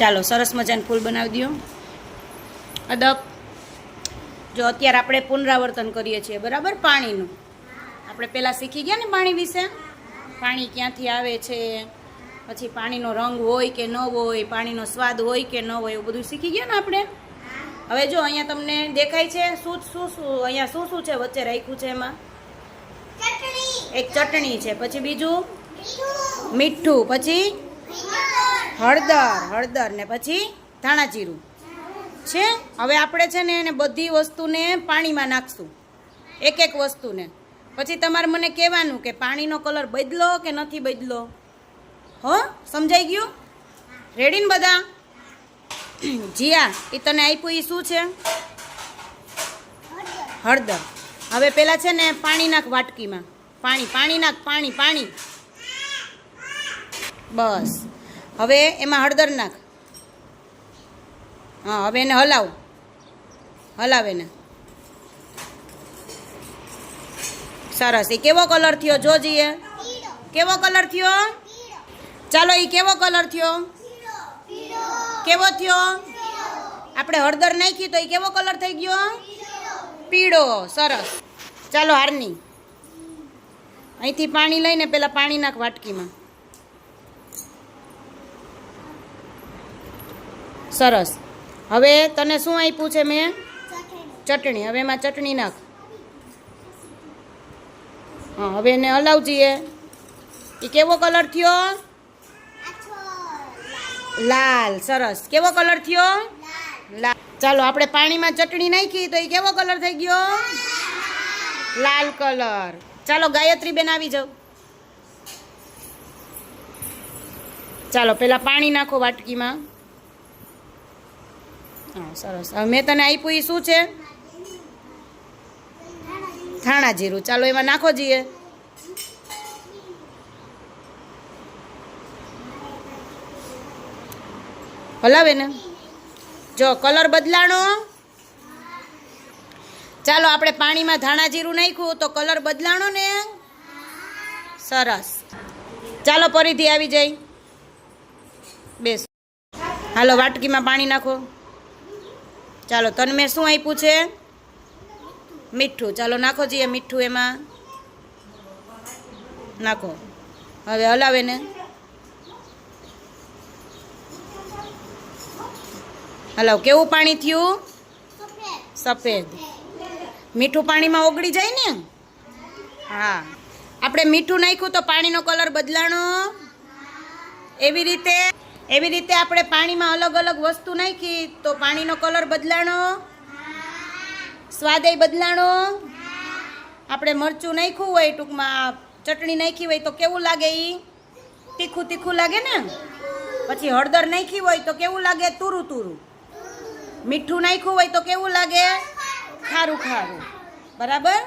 ચાલો સરસ મજાનું ફૂલ બનાવી દો અદબ જો અત્યારે આપણે પુનરાવર્તન કરીએ છીએ બરાબર? પાણીનું. આપણે પહેલાં શીખી ગયા ને પાણી વિશે? પાણી ક્યાંથી આવે છે? પછી પાણીનો રંગ હોય કે ન હોય પાણીનો સ્વાદ હોય કે ન હોય એવું બધું શીખી ગયા ને આપણે? હવે જો અહીંયા તમને દેખાય છે શું શું શું અહીંયા શું શું છે વચ્ચે રાખ્યું છે એમાં? એક ચટણી છે પછી બીજું? મીઠું. પછી? હળદર હળદર ને પછી ધાણા જીરું છે? હવે આપણે છે ને એને બધી વસ્તુને પાણીમાં નાખશું. એક એક વસ્તુને. પછી તમારે મને કહેવાનું કે પાણીનો કલર બદલો કે નથી બદલો? હો? સમજાઈ ગયું? રેડી ને બધા? જીયા એ તને આપ્યું એ શું છે? હળદર. હવે પેલા છે ને પાણી નાખ વાટકીમાં. પાણી પાણી નાખ, પાણી પાણી. બસ. હવે એમાં હળદર નાખ. હા, હવે એને હલાવ. હલાવ એને. સરસ. એ કેવો કલર થયો જોજીએ કેવો કલર થયો? ચાલો એ કેવો કલર થયો? કેવો થયો? આપણે હળદર નાખી તો એ કેવો કલર થઈ ગયો? પીળો. સરસ. ચાલો, હારની. અહીંથી પાણી લઈને પહેલાં પાણી નાખ વાટકીમાં. સરસ. હવે તને શું આપ્યું છે મેં? ચટણી. હવે એમાં ચટણી નાખ. હા હવે એને હલાવજીએ એ કેવો કલર થયો? લાલ. સરસ. કેવો કલર થયો? લાલ. ચાલો આપણે પાણીમાં ચટણી નાખી તો એ કેવો કલર થઈ ગયો? લાલ કલર. ચાલો ગાયત્રી બેન આવી જાવ ચાલો પેલા પાણી નાખો વાટકીમાં. હા, સરસ. હવે મેં તને આપ્યું એ શું છે? ધાણા જીરું. ચાલો, એમાં નાખો જઈએ હલાવે ને. જો, કલર બદલાણો. ચાલો, આપણે પાણીમાં ધાણા જીરું નાખ્યું તો કલર બદલાણો ને. સરસ. ચાલો, ફરીથી આવી જાય. બેસ. હાલો, વાટકીમાં પાણી નાખો. ચાલો, તને મેં શું આપ્યું છે? મીઠું. ચાલો, નાખો જઈએ મીઠું એમાં. નાખો. હવે હલાવે ને. હલાવ. કેવું પાણી થયું? સફેદ. મીઠું પાણીમાં ઓગળી જાય ને? હા. આપણે મીઠું નાખ્યું તો પાણીનો કલર બદલાણો? એવી રીતે? એવી રીતે આપણે પાણીમાં અલગ અલગ વસ્તુ નાખી તો પાણીનો કલર બદલાણો, સ્વાદય બદલાણો. આપણે મરચું નાખ્યું હોય, ટૂંકમાં ચટણી નાખી હોય તો કેવું લાગે એ તીખું તીખું લાગે ને? પછી હળદર નાખી હોય તો કેવું લાગે? તુરું તુરું. મીઠું નાખ્યું હોય તો કેવું લાગે? ખારું ખારું. બરાબર?